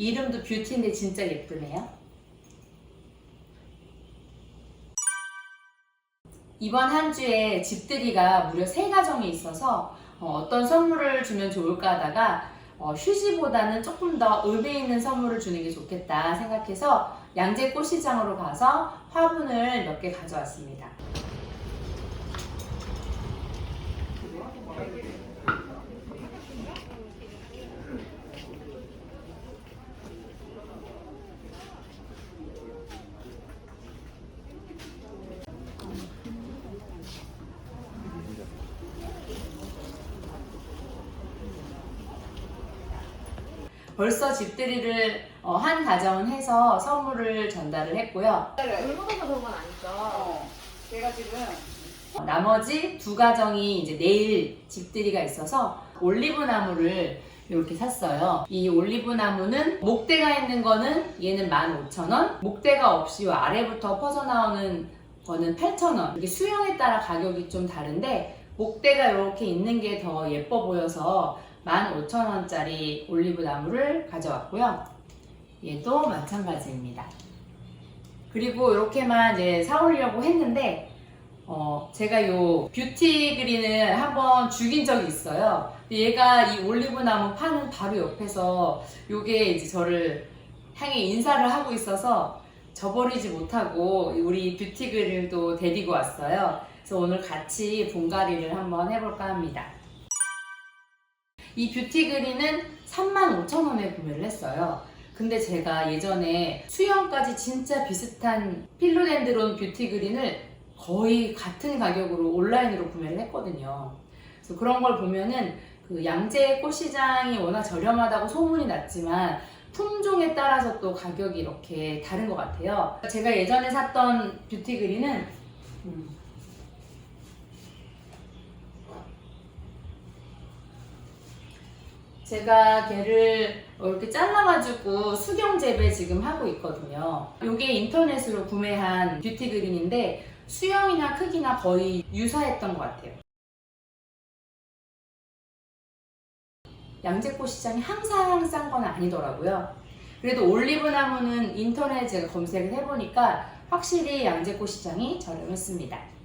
이름도 뷰티인데 진짜 예쁘네요. 이번 한 주에 집들이가 무려 세 가정이 있어서 어, 떤 선물을 주면 좋을까 하다가 어, 휴지보다는 조금 더 의미 있는 선물을 주는 게 좋겠다 생각해서 양재 꽃시장으로 가서 화분을 몇 개 가져왔습니다. 벌써 집들이를 어, 한 가정은 해서 선물을 전달을 했고요. 얼마나 그런 건 아니죠. 어, 제가 지금 어, 나머지 두 가정이 이제 내일 집들이가 있어서 올리브 나무를 이렇게 샀어요. 이 올리브 나무는 목대가 있는 거는 얘는 15,000원, 목대가 없이 요 아래부터 퍼져 나오는 거는 8,000원. 이게 수영에 따라 가격이 좀 다른데 목대가 이렇게 있는 게 더 예뻐 보여서 15,000원짜리 올리브 나무를 가져왔고요. 얘도 마찬가지입니다. 그리고 이렇게만 이제 사오려고 했는데 어, 제가 요 뷰티 그린을 한번 죽인 적이 있어요. 얘가 이 올리브 나무 파는 바로 옆에서 요게 이제 저를 향해 인사를 하고 있어서 저버리지 못하고 우리 뷰티 그린도 데리고 왔어요. 그래서 오늘 같이 분갈이를 한번 해볼까 합니다. 이 뷰티 그린은 35,000원에 구매를 했어요. 근데 제가 예전에 수영까지 진짜 비슷한 필로덴드론 뷰티 그린을 거의 같은 가격으로 온라인으로 구매를 했거든요. 그래서 그런 걸 보면은 그 양재 꽃시장이 워낙 저렴하다고 소문이 났지만 품종에 따라서 또 가격이 이렇게 다른 것 같아요. 제가 예전에 샀던 뷰티 그린은 음, 제가 걔를 이렇게 잘라가지고 수경 재배 지금 하고 있거든요. 이게 인터넷으로 구매한 뷰티 그린인데 수영이나 크기나 거의 유사했던 것 같아요. 양재꽃 시장이 항상 싼 건 아니더라고요. 그래도 올리브 나무는 인터넷 제가 검색을 해보니까 확실히 양재꽃 시장이 저렴했습니다.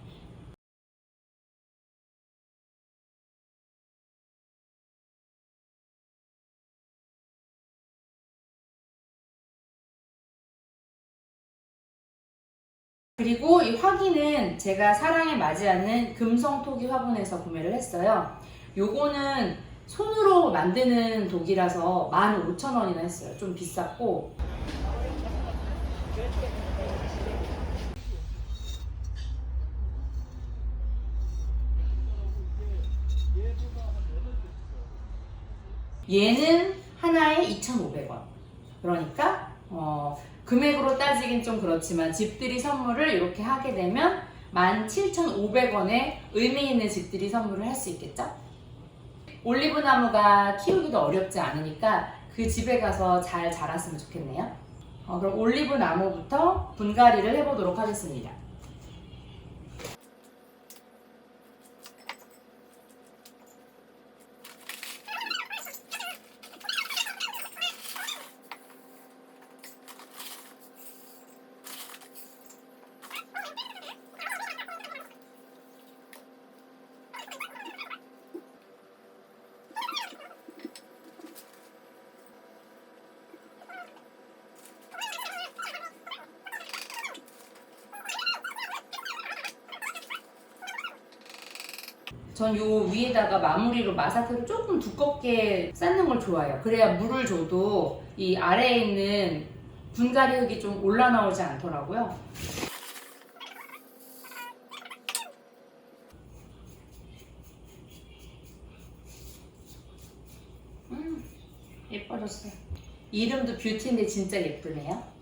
그리고 이 화기는 제가 사랑에 맞지 않는 금성 토기 화분에서 구매를 했어요. 요거는 손으로 만드는 독이라서 15,000원이나 했어요. 좀 비쌌고. 얘는 하나에 2,500원. 그러니까 어, 금액으로 따지긴 좀 그렇지만 집들이 선물을 이렇게 하게 되면 17,500원에 의미 있는 집들이 선물을 할 수 있겠죠? 올리브 나무가 키우기도 어렵지 않으니까 그 집에 가서 잘 자랐으면 좋겠네요. 어, 그럼 올리브 나무부터 분갈이를 해보도록 하겠습니다. 전 요 위에다가 마무리로 마사크를 조금 두껍게 쌓는 걸 좋아해요. 그래야 물을 줘도 이 아래에 있는 분갈이 흙이 좀 올라 나오지 않더라고요. 음, 예뻐졌어요. 이름도 뷰티인데 진짜 예쁘네요.